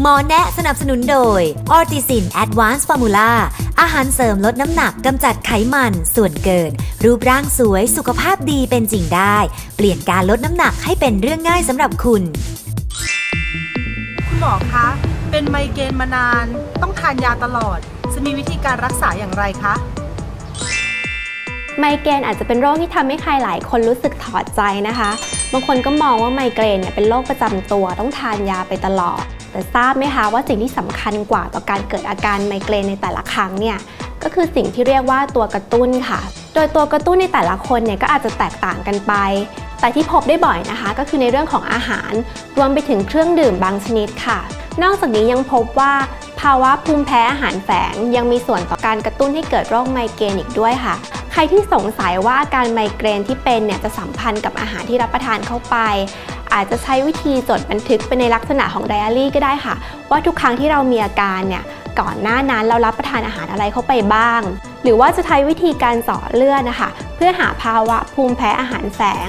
หมอแนะสนับสนุนโดยออติซิน Advanced Formula อาหารเสริมลดน้ำหนักกำจัดไขมันส่วนเกิน รูปร่างสวยสุขภาพดีเป็นจริงได้ เปลี่ยนการลดน้ำหนักให้เป็นเรื่องง่ายสำหรับคุณ คุณหมอคะ เป็นไมเกรนมานาน ต้องทานยาตลอด จะมีวิธีการรักษาอย่างไรคะ ไมเกรนอาจจะเป็นโรคที่ทำให้ใครหลายคนรู้สึกถอดใจนะคะ บางคนก็มองว่าไมเกรนเนี่ยเป็นโรคประจำตัวต้องทานยาไปตลอด แต่ทราบไหมคะว่าสิ่งที่สำคัญกว่าต่อการเกิดอาการไมเกรนในแต่ละครั้งเนี่ยก็คือสิ่งที่เรียกว่าตัวกระตุ้นค่ะ โดยตัวกระตุ้นในแต่ละคนเนี่ยก็อาจจะแตกต่างกันไป แต่ที่พบได้บ่อยนะคะ ก็คือในเรื่องของอาหาร รวมไปถึงเครื่องดื่มบางชนิดค่ะ นอกจากนี้ยังพบว่าภาวะภูมิแพ้อาหารแฝงยังมีส่วนต่อการกระตุ้นให้เกิดโรคไมเกรนอีกด้วยค่ะ ใครที่สงสัยว่าอาการไมเกรนที่เป็นเนี่ยจะสัมพันธ์กับอาหารที่รับประทานเข้าไป อาจจะใช้วิธีจดบันทึกเป็นในลักษณะของไดอารี่ก็ได้ค่ะ ว่าทุกครั้งที่เรามีอาการเนี่ยก่อนหน้านั้นเรารับประทานอาหารอะไรเข้าไปบ้าง หรือว่าจะใช้วิธีการเจาะเลือดนะคะ เพื่อหาภาวะภูมิแพ้อาหารแฝง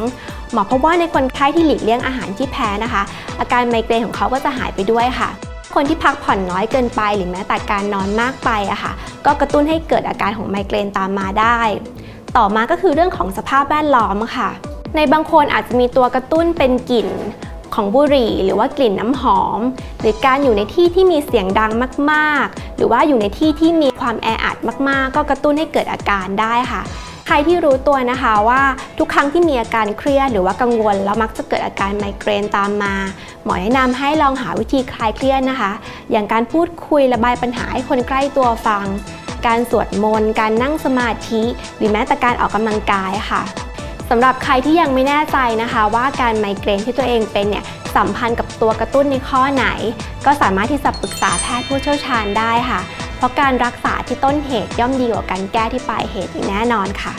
หมอพบว่าในคนไข้ที่หลีกเลี่ยงอาหารที่แพ้นะคะ อาการไมเกรนของเขาก็จะหายไปด้วยค่ะ คนที่พักผ่อนน้อยเกินไป หรือแม้แต่การนอนมากไปอะค่ะ ก็กระตุ้นให้เกิดอาการของไมเกรนตามมาได้ ต่อมาก็คือเรื่องของสภาพแวดล้อมค่ะ ในบางคนอาจจะมีตัวกระตุ้นเป็นกลิ่นของบุหรี่หรือว่ากลิ่นน้ำหอม หรือการอยู่ในที่ที่มีเสียงดังมาก ๆ หรือว่าอยู่ในที่ที่มีความแออัดมาก ๆ ก็กระตุ้นให้เกิดอาการได้ค่ะ รที่รู้ตัวนะคะว่าทุกครั้งที่มีอาการเครียดหรือว่ากังวล แล้วมักจะเกิดอาการไมเกรนตามมา หมอแนะนำให้ลองหาวิธีคลายเครียดนะคะ อย่างการพูดคุยระบายปัญหาให้คนใกล้ตัวฟัง การสวดมนต์ การนั่งสมาธิ หรือแม้แต่การออกกำลังกายค่ะสำหรับใครที่ยังไม่แน่ใจนะคะ ว่าการไมเกรนที่ตัวเองเป็นเนี่ยสัมพันธ์กับตัวกระตุ้นในข้อไหน ก็สามารถที่จะปรึกษาแพทย์ผู้เชี่ยวชาญได้ค่ะ เพราะการรักษาที่ต้นเหตุย่อมดีกว่าการแก้ที่ปลายเหตุอย่างแน่นอนค่ะ